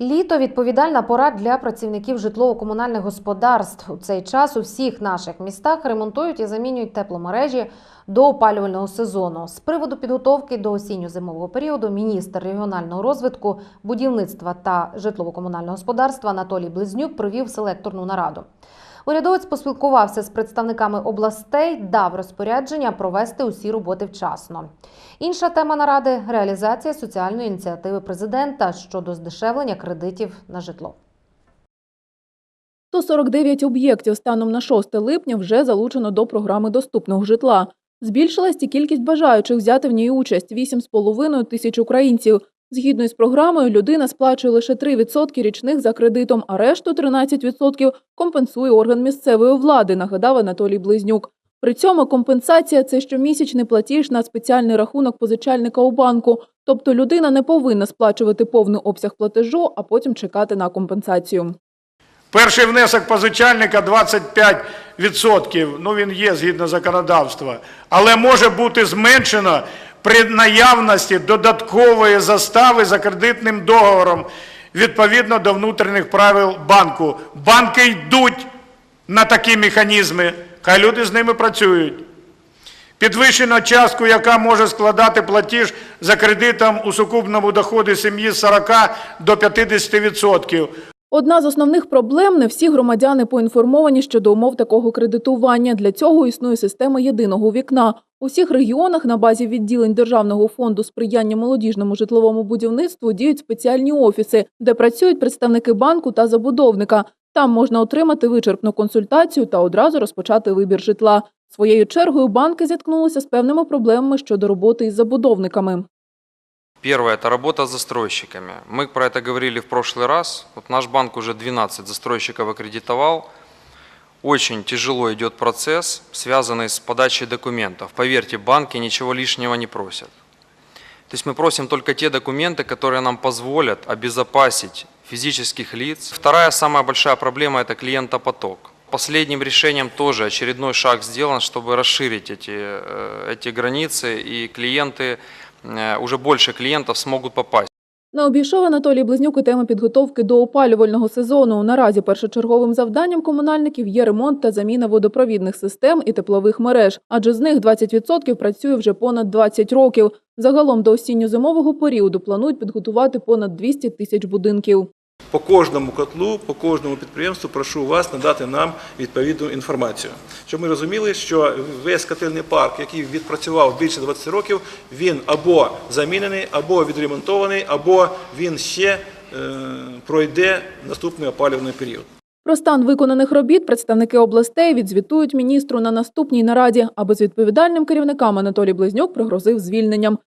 Літо відповідальна пора для працівників житлово-комунальних господарств. У цей час у всіх наших містах ремонтують і замінюють тепломережі до опалювального сезону. З приводу підготовки до осінньо-зимового періоду міністр регіонального розвитку, будівництва та житлово-комунального господарства Анатолій Близнюк провів селекторну нараду. Урядовець поспілкувався з представниками областей, дав розпорядження провести усі роботи вчасно. Інша тема наради реалізація соціальної ініціативи президента щодо здешевлення кредитів на житло. 149 об'єктів станом на 6 липня вже залучено до програми доступного житла. Збільшилась і кількість бажаючих взяти в ній участь 8,5 тисяч українців. Згідно із програмою, людина сплачує лише 3% річних за кредитом, а решту 13% компенсує орган місцевої влади, нагадав Анатолій Близнюк. При цьому компенсація це щомісячний платіж на спеціальний рахунок позичальника у банку. Тобто людина не повинна сплачувати повний обсяг платежу, а потім чекати на компенсацію. Перший внесок позичальника 25%, ну він є згідно законодавства, але може бути зменшено при наявності додаткової застави за кредитним договором відповідно до внутрішніх правил банку. Банки йдуть на такі механізми, хай люди з ними працюють. Підвищено частку, яка може складати платіж за кредитом у сукупному доході сім'ї з 40 до 50%. Одна з основних проблем – не всі громадяни поінформовані щодо умов такого кредитування. Для цього існує система єдиного вікна. У всіх регіонах на базі відділень Державного фонду сприяння молодіжному житловому будівництву діють спеціальні офіси, де працюють представники банку та забудовника. Там можна отримати вичерпну консультацію та одразу розпочати вибір житла. Своєю чергою банки зіткнулися з певними проблемами щодо роботи із забудовниками. Первое – это работа с застройщиками. Мы про это говорили в прошлый раз. Вот наш банк уже 12 застройщиков аккредитовал. Очень тяжело идет процесс, связанный с подачей документов. Поверьте, банки ничего лишнего не просят. То есть мы просим только те документы, которые нам позволят обезопасить физических лиц. Вторая самая большая проблема – это клиентопоток. Последним решением тоже очередной шаг сделан, чтобы расширить эти, э, эти границы, и клиенты, уже больше клиентов смогут попасть. Не обійшов Анатолій Близнюк і теми підготовки до опалювального сезону. Наразі першочерговим завданням комунальників є ремонт та заміна водопровідних систем і теплових мереж, адже з них 20% працює вже понад 20 років. Загалом до осінньо-зимового періоду планують підготувати понад 200 тисяч будинків. По кожному котлу, по кожному підприємству прошу вас надати нам відповідну інформацію. Щоб ми розуміли, що весь котельний парк, який відпрацював більше 20 років, він або замінений, або відремонтований, або він ще е, пройде наступний опалювальний період. Про стан виконаних робіт представники областей відзвітують міністру на наступній нараді, аби з відповідальним керівникам Анатолій Близнюк пригрозив звільненням.